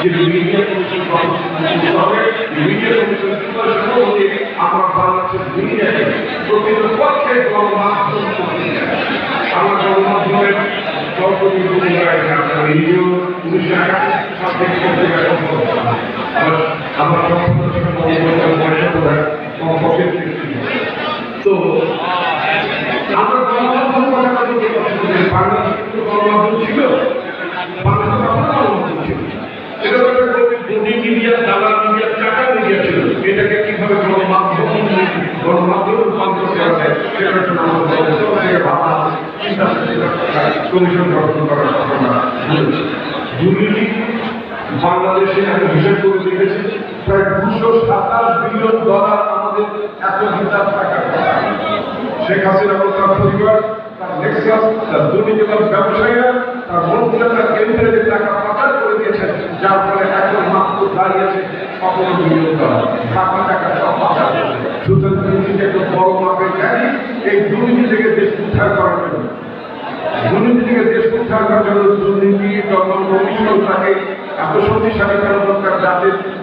যে media commission হবে media commission সুপারিশ অনুযায়ী আমরা বাংলাদেশের মিডিয়াকে প্রকৃতপক্ষে গণমাধ্যম আমরা আমরা তো, আমরা গণমাধ্যম কথা বলতে পছন্দ করি বাংলাদেশে কিন্তু গণমাধ্যম ছিল বাংলাদেশে কখনো গণমাধ্যম ছিল এটা তো একটা গদি মিডিয়া, দালাল মিডিয়া চাকা মিডিয়া ছিল। এটাকে কীভাবে গণমাধ্যম গণমাধ্যম রূপান্তর করা যায়, সেটার জন্য কমিশন গঠন করার দুর্নীতি বাংলাদেশে হিসেব করে দেখেছি, প্রায় দুশো সাতাশ বিলিয়ন ডলার আমাদের এত হিসাব শেখ হাসিনা এবং তার পরিবার, তার দুর্নীতিবাদ ব্যবসায়ীরা, তার তার টাকা পাচার করে দিয়েছেন, যার ফলে দুর্নীতি এই দুর্নীতি থেকে দেশ উদ্ধার করার জন্য। দেশ উদ্ধার করার জন্য দুর্নীতি দমন কমিশন তাকে এত শক্তিশালী করা দরকার যাতে